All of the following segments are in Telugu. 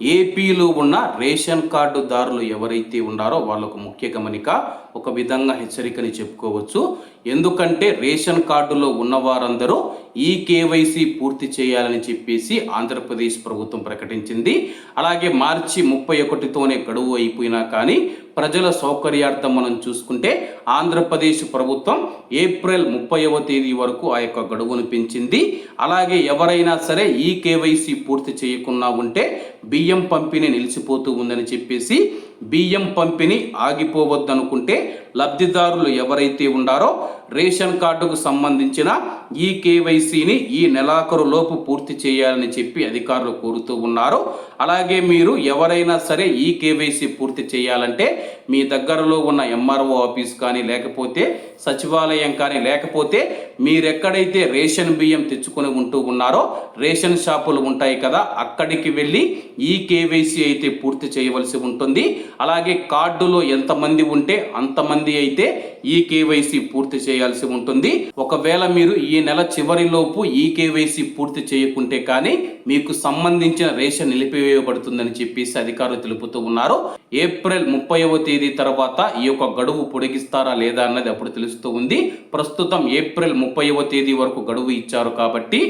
ఏపీలో ఉన్న రేషన్ కార్డుదారులు ఎవరైతే ఉన్నారో వాళ్ళకు ముఖ్య గమనిక ఒక విధంగా హెచ్చరికని చెప్పుకోవచ్చు. ఎందుకంటే రేషన్ కార్డులో ఉన్నవారందరూ ఈ కేవైసీ పూర్తి చేయాలని చెప్పేసి ఆంధ్రప్రదేశ్ ప్రభుత్వం ప్రకటించింది. అలాగే మార్చి ముప్పై ఒకటితోనే గడువు అయిపోయినా కానీ ప్రజల సౌకర్యార్థం మనం చూసుకుంటే ఆంధ్రప్రదేశ్ ప్రభుత్వం ఏప్రిల్ ముప్పైవ తేదీ వరకు ఆ యొక్క గడువును పెంచింది. అలాగే ఎవరైనా సరే ఈ కేవైసీ పూర్తి చేయకుండా ఉంటే బి బియ్యం పంపిణీ నిలిచిపోతూ ఉందని చెప్పేసి బియ్యం పంపిణీ ఆగిపోవద్దనుకుంటే లబ్ధిదారులు ఎవరైతే ఉండారో రేషన్ కార్డుకు సంబంధించిన ఈ కేవైసీని ఈ నెలాఖరు లోపు పూర్తి చేయాలని చెప్పి అధికారులు కోరుతూ ఉన్నారు. అలాగే మీరు ఎవరైనా సరే ఈ కేవైసీ పూర్తి చేయాలంటే మీ దగ్గరలో ఉన్న ఎంఆర్ఓ ఆఫీస్ కానీ లేకపోతే సచివాలయం కానీ లేకపోతే మీరెక్కడైతే రేషన్ బియ్యం తెచ్చుకొని ఉంటూ ఉన్నారో రేషన్ షాపులు ఉంటాయి కదా అక్కడికి వెళ్ళి ఈ కేవైసీ అయితే పూర్తి చేయవలసి ఉంటుంది. అలాగే కార్డులో ఎంతమంది ఉంటే అంతమంది అయితే ఈ కేవైసీ పూర్తి చేయాల్సి ఉంటుంది. ఒకవేళ మీరు ఈ నెల చివరిలోపు ఈ కేవైసీ పూర్తి చేయకుంటే కానీ మీకు సంబంధించిన రేషన్ నిలిపివేయబడుతుందని చెప్పేసి అధికారులు తెలుపుతూ ఉన్నారు. ఏప్రిల్ ముప్పైవ తేదీ తర్వాత ఈ యొక్క గడువు పొడిగిస్తారా లేదా అన్నది అప్పుడు తెలుస్తూ ఉంది. ప్రస్తుతం ఏప్రిల్ ముప్పైవ తేదీ వరకు గడువు ఇచ్చారు కాబట్టి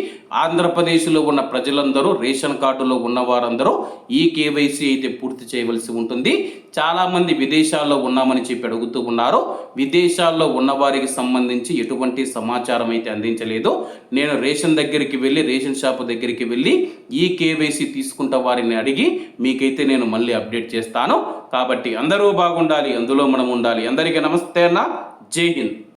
ఆంధ్రప్రదేశ్లో ఉన్న ప్రజలందరూ రేషన్ కార్డులో ఉన్న వారందరూ ఈ కేవైసీ అయితే పూర్తి చేయవలసి ఉంటుంది. చాలామంది విదేశాల్లో ఉన్నామని చెప్పి అడుగుతూ ఉన్నారు. విదేశాల్లో ఉన్నవారికి సంబంధించి ఎటువంటి సమాచారం అయితే అందించలేదు. నేను రేషన్ దగ్గరికి వెళ్ళి రేషన్ షాప్ దగ్గరికి వెళ్ళి ఈ కేవైసీ తీసుకుంట వారిని అడిగి మీకైతే నేను మళ్ళీ అప్డేట్ చేస్తాను. కాబట్టి అందరూ బాగుండాలి అందులో మనం ఉండాలి. అందరికీ నమస్తే అన్న. జై హింద్.